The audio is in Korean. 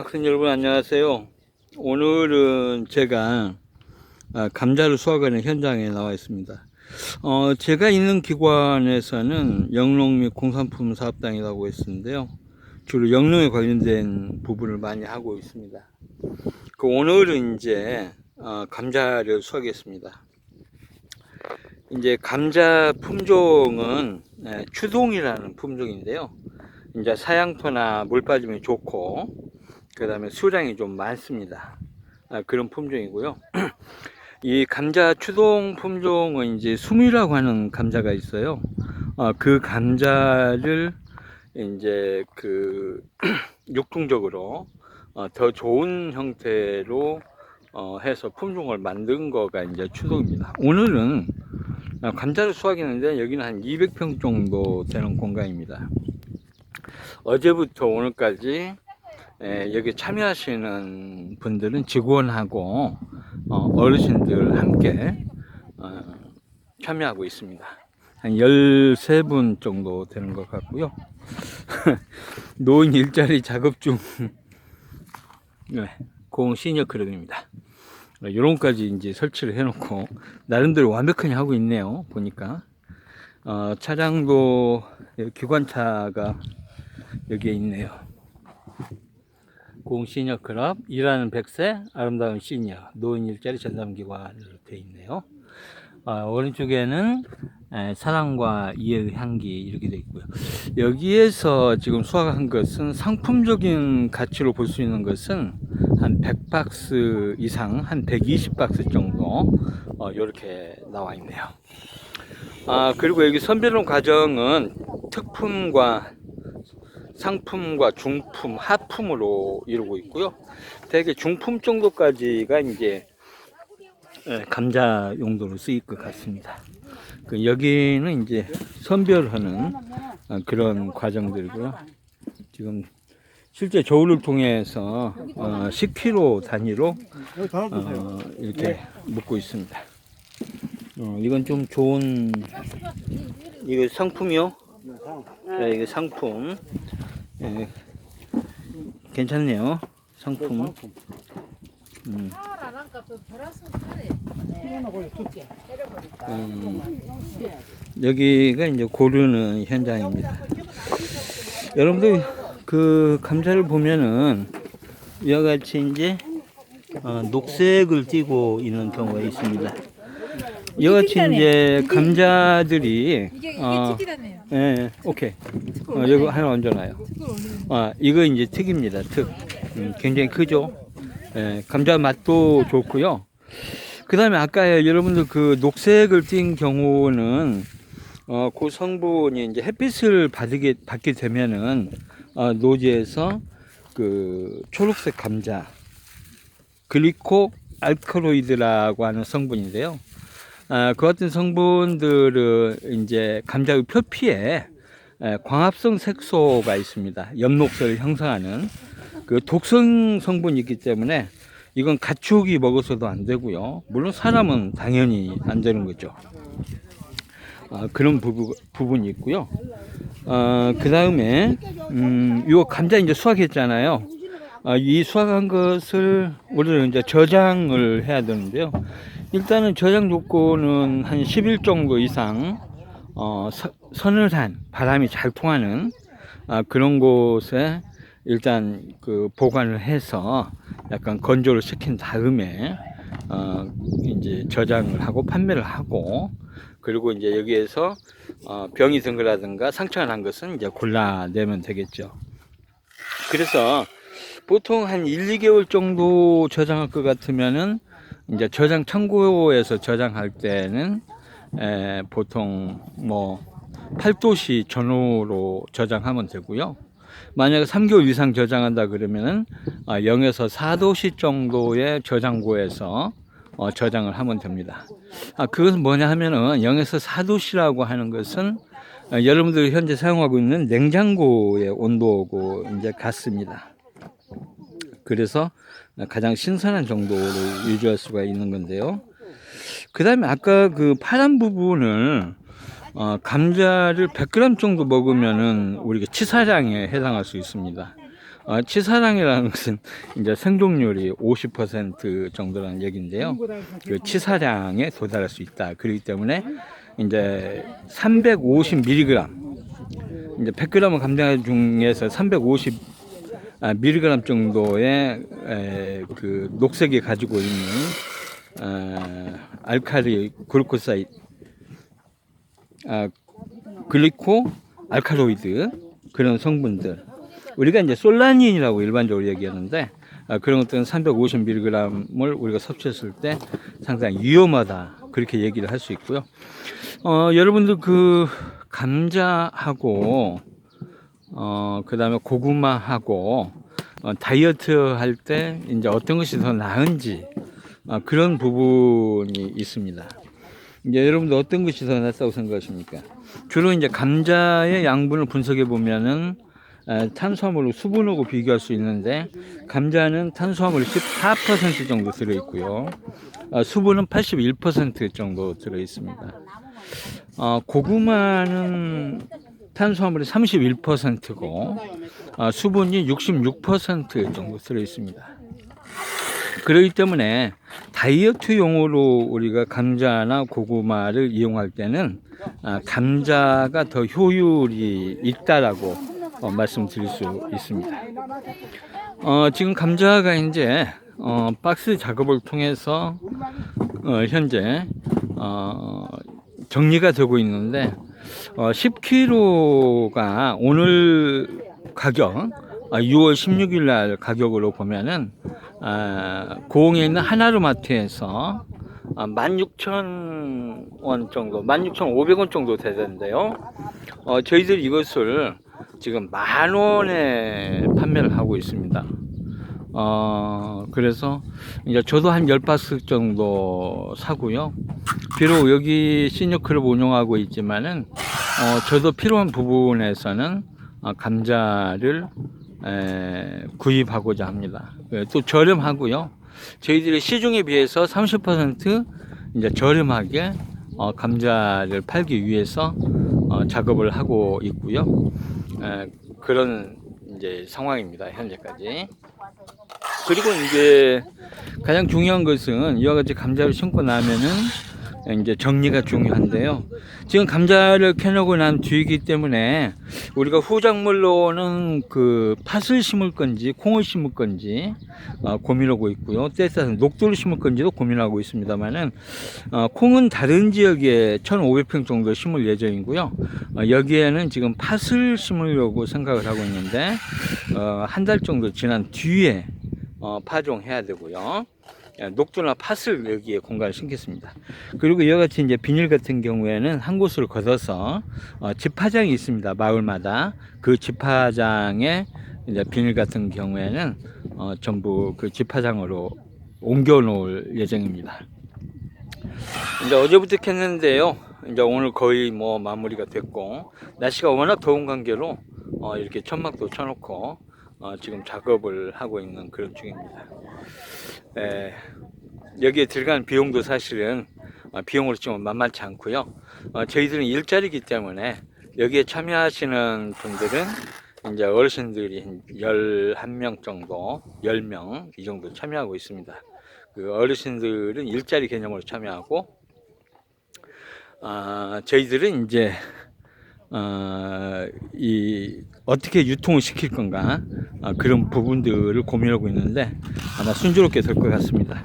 학생 여러분 안녕하세요. 오늘은 제가 아, 감자를 수확하는 현장에 나와 있습니다. 어, 제가 있는 기관에서는 영농 및 공산품 사업당이라고 했었는데요. 주로 영농에 관련된 부분을 많이 하고 있습니다. 그 오늘은 이제 어, 감자를 수확했습니다. 이제 감자 품종은 예, 추동이라는 품종인데요. 이제 사양토나 물 빠짐이 좋고 그 다음에 수량이 좀 많습니다. 아, 그런 품종이고요. 이 감자 추동 품종은 이제 수미라고 하는 감자가 있어요. 어, 그 감자를 이제 그 육통적으로 어, 더 좋은 형태로 어, 해서 품종을 만든 거가 이제 추동입니다. 오늘은 어, 감자를 수확했는데 여기는 한 200평 정도 되는 공간입니다. 어제부터 오늘까지 에, 여기 참여하시는 분들은 직원하고 어, 르신들 함께 어, 참여하고 있습니다. 한 13분 정도 되는 것 같고요. 노인 일자리 작업 중 네, 공 시니어 클럽입니다. 요런까지 이제 설치를 해놓고 나름대로 완벽하게 하고 있네요. 보니까 어, 차량도 기관차가 여기에 있네요. 공 시니어 클럽 일하는 백세 아름다운 시니어 노인 일자리 전담기관으로 되어 있네요. 아, 오른쪽에는 에, 사랑과 이해의 향기 이렇게 되어 있고요. 여기에서 지금 수확한 것은 상품적인 가치로 볼 수 있는 것은 한 100박스 이상, 한 120박스 정도 어, 이렇게 나와 있네요. 아 그리고 여기 선별용 과정은 특품과 상품과 중품, 하품으로 이루고 있고요. 대개 중품 정도까지가 이제 예, 감자 용도로 쓰일 것 같습니다. 그 여기는 이제 선별하는 어, 그런 과정들이고요. 지금 실제 저울을 통해서 어, 10kg 단위로 어, 이렇게 묶고 있습니다. 어, 이건 좀 좋은 이거 상품이요? 네, 이거 상품. 예, 괜찮네요. 상품. 음, 음, 여기가 이제 고르는 현장입니다. 여러분들 그 감자를 보면은 이와 같이 이제 어, 녹색을 띠고 있는 경우가 있습니다. 이와 같이 이제 감자들이 어, 특이하네요. 예, 오케이. 어, 여기 하나 얹어놔요. 아, 이거 이제 특입니다. 특. 음, 굉장히 크죠. 예, 감자 맛도 좋고요. 그 다음에 아까 여러분들 그 녹색을 띈 경우는 어, 그 성분이 이제 햇빛을 받게, 받게 되면은 어, 노지에서 그 초록색 감자 글리코 알칼로이드라고 하는 성분인데요. 아, 그 같은 성분들은 이제 감자의 표피에 에, 광합성 색소가 있습니다. 엽록소를 형성하는 그 독성 성분이 있기 때문에 이건 가축이 먹어서도 안 되고요. 물론 사람은 당연히 안 되는 거죠. 아, 그런 부분, 부분이 있고요. 어, 그 다음에, 음, 요 감자 이제 수확했잖아요. 아, 이 수확한 것을 우리는 이제 저장을 해야 되는데요. 일단은 저장 조건은 한 10일 정도 이상, 어, 서, 서늘한 바람이 잘 통하는 아, 그런 곳에 일단 그 보관을 해서 약간 건조를 시킨 다음에 어, 이제 저장을 하고 판매를 하고 그리고 이제 여기에서 어, 병이 든 거라든가 상처가 난 것은 이제 골라내면 되겠죠. 그래서 보통 한 1, 2개월 정도 저장할 것 같으면은 이제 저장 창고에서 저장할 때는 에, 보통 뭐 8도씨 전후로 저장하면 되고요. 만약에 3개월 이상 저장한다 그러면은 아, 0에서 4도씨 정도의 저장고에서 어, 저장을 하면 됩니다. 아, 그것은 뭐냐 하면은 0에서 4도씨라고 하는 것은 어, 여러분들이 현재 사용하고 있는 냉장고의 온도고 이제 같습니다. 그래서 가장 신선한 정도를 유지할 수가 있는 건데요. 그 다음에 아까 그 파란 부분을 어, 감자를 100g 정도 먹으면은 우리가 치사량에 해당할 수 있습니다. 어, 치사량이라는 것은 이제 생존율이 50% 정도라는 얘기인데요. 그 치사량에 도달할 수 있다. 그렇기 때문에 이제 350mg 이제 100g 감량 중에서 350 아, 미리그램 정도의 에, 그 녹색이 가지고 있는 어, 알칼리 글루코사이드 아, 글리코 알칼로이드 그런 성분들 우리가 이제 솔라닌이라고 일반적으로 얘기하는데 아, 그런 것들은 350mg을 우리가 섭취했을 때 상당히 위험하다 그렇게 얘기를 할 수 있고요. 어, 여러분들 그 감자하고 어, 그 다음에 고구마하고 어, 다이어트 할 때 이제 어떤 것이 더 나은지 어, 그런 부분이 있습니다. 이제 여러분들 어떤 것이 더 낫다고 생각하십니까? 주로 이제 감자의 양분을 분석해 보면은 에, 탄수화물로 수분하고 비교할 수 있는데 감자는 탄수화물이 14% 정도 들어 있고요. 어, 수분은 81% 정도 들어 있습니다. 어, 고구마는 탄수화물이 31%고 어, 수분이 66% 정도 들어 있습니다. 그렇기 때문에 다이어트용으로 우리가 감자나 고구마를 이용할 때는 아, 감자가 더 효율이 있다라고 어, 말씀드릴 수 있습니다. 어, 지금 감자가 이제 어, 박스 작업을 통해서 어, 현재 어, 정리가 되고 있는데 어, 10kg가 오늘 가격 아, 6월 16일 날 가격으로 보면은 아, 고흥에 있는 하나로마트에서 아, 16,000원 정도, 16,500원 정도 되는데요. 어, 저희들 이것을 지금 만 원에 판매를 하고 있습니다. 어, 그래서 이제 저도 한 10박스 정도 사고요. 비록 여기 시니어클럽 운영하고 있지만은, 어, 저도 필요한 부분에서는 어, 감자를 에, 구입하고자 합니다. 예, 또 저렴하고요. 저희들이 시중에 비해서 30% 이제 저렴하게 어, 감자를 팔기 위해서 어, 작업을 하고 있고요. 에, 그런 이제 상황입니다. 현재까지. 그리고 이제 가장 중요한 것은 이와 같이 감자를 심고 나면은 이제 정리가 중요한데요. 지금 감자를 캐놓고 난 뒤이기 때문에 우리가 후작물로는 그 팥을 심을 건지 콩을 심을 건지 어, 고민하고 있고요. 때따라서 녹두를 심을 건지도 고민하고 있습니다만은 어, 콩은 다른 지역에 1,500평 정도 심을 예정이고요. 어, 여기에는 지금 팥을 심으려고 생각을 하고 있는데 어, 한달 정도 지난 뒤에 어, 파종해야 되고요. 예, 녹두나 팥을 여기에 공간을 심겠습니다. 그리고 이와 같이 이제 비닐 같은 경우에는 한 곳으로 걷어서 어, 집화장이 있습니다. 마을마다 그 집화장에 이제 비닐 같은 경우에는 어, 전부 그 집화장으로 옮겨 놓을 예정입니다. 이제 어제부터 캤는데요. 이제 오늘 거의 뭐 마무리가 됐고 날씨가 워낙 더운 관계로 어, 이렇게 천막도 쳐놓고 어, 지금 작업을 하고 있는 그런 중입니다. 에, 여기에 들어간 비용도 사실은 어, 비용으로 치면 만만치 않고요. 어, 저희들은 일자리이기 때문에 여기에 참여하시는 분들은 이제 어르신들이 한 11명 정도, 10명 이 정도 참여하고 있습니다. 그 어르신들은 일자리 개념으로 참여하고 아, 저희들은 이제 어, 이 어떻게 유통을 시킬 건가 아, 그런 부분들을 고민하고 있는데 아마 순조롭게 될 것 같습니다.